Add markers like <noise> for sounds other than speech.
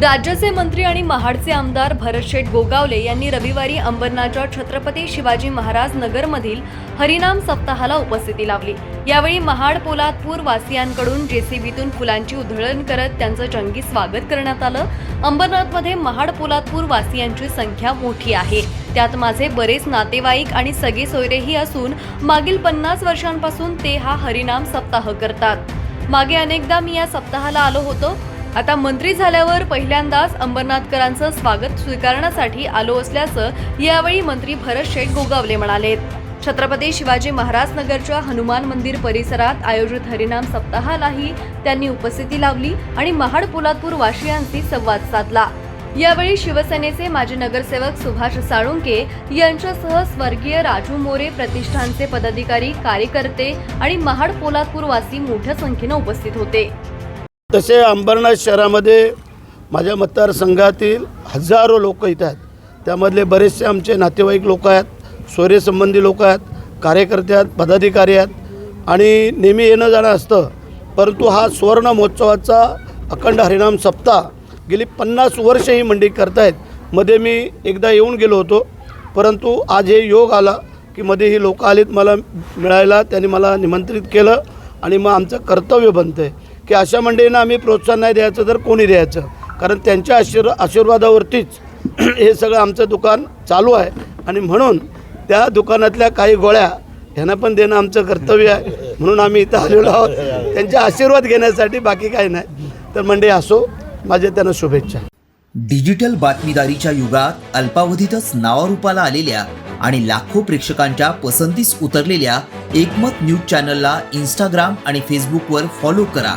राज्याचे मंत्री आणि महाडचे आमदार भरतशेठ गोगावले यांनी रविवारी अंबरनाथच्या छत्रपती शिवाजी महाराज नगरमधील हरिनाम सप्ताहाला उपस्थिती लावली. यावेळी महाड पोलादपूर वासियांकडून जेसीबीतून फुलांची उधळण करत त्यांचं जंगी स्वागत करण्यात आलं. अंबरनाथमध्ये महाड पोलादपूर वासियांची संख्या मोठी आहे. त्यात माझे बरेच नातेवाईक आणि सगळे सोयरेही असून मागील पन्नास वर्षांपासून ते हा हरिनाम सप्ताह करतात. मागे अनेकदा मी या सप्ताहाला आलो होतो. आता मंत्री झाल्यावर पहिल्यांदाच अंबरनाथकरांचं स्वागत स्वीकारण्यासाठी आलो असल्याचं यावेळी मंत्री भरत शेठ गोगावले म्हणाले छत्रपती शिवाजी महाराज नगरच्या हनुमान मंदिर परिसरात आयोजित हरिनाम सप्ताहालाही त्यांनी उपस्थिती लावली आणि महाड पोलादपूर वाशियांशी संवाद साधला. यावेळी शिवसेनेचे माजी नगरसेवक सुभाष साळुंके यांच्यासह स्वर्गीय राजू मोरे प्रतिष्ठानचे पदाधिकारी कार्यकर्ते आणि महाड पोलादपूर वासी मोठ्या संख्येनं उपस्थित होते. तसे अंबरनाथ शहरामध्ये माझ्या मतदारसंघातील हजारो लोक इथं आहेत. त्यामधले बरेचसे आमचे नातेवाईक लोक आहेत सोयरेसंबंधी लोक आहेत कार्यकर्ते आहेत पदाधिकारी आहेत आणि नेहमी येणं जाणं असतं. परंतु हा सुवर्ण महोत्सवाचा अखंड हरिनाम सप्ताह गेली पन्नास वर्ष ही मंडी करतायत. मध्ये मी एकदा येऊन गेलो होतो. परंतु आज हे योग आला की मध्ये ही लोक आलीत मला मिळायला त्यांनी मला निमंत्रित केलं आणि मग आमचं कर्तव्य बनतं आहे की अशा मंडळींना आम्ही प्रोत्साहन नाही द्यायचं तर कोणी द्यायचं? कारण त्यांच्या आशीर् आशीर्वादावरतीच <clears throat> हे सगळं आमचं दुकान चालू आहे. आणि म्हणून त्या दुकानातल्या काही गोळ्या ह्यांना पण देणं आमचं कर्तव्य आहे. म्हणून आम्ही इथं आलेलो आहोत. त्यांचे आशीर्वाद घेण्यासाठी बाकी काही नाही. तर मंडळी असो माझ्या त्यांना शुभेच्छा. डिजिटल बातमीदारीच्या युगात अल्पावधीतच नावारूपाला आलेल्या आणि लाखो प्रेक्षकांच्या पसंतीस उतरलेल्या एकमत न्यूज चॅनलला इंस्टाग्राम आणि फेसबुकवर फॉलो करा.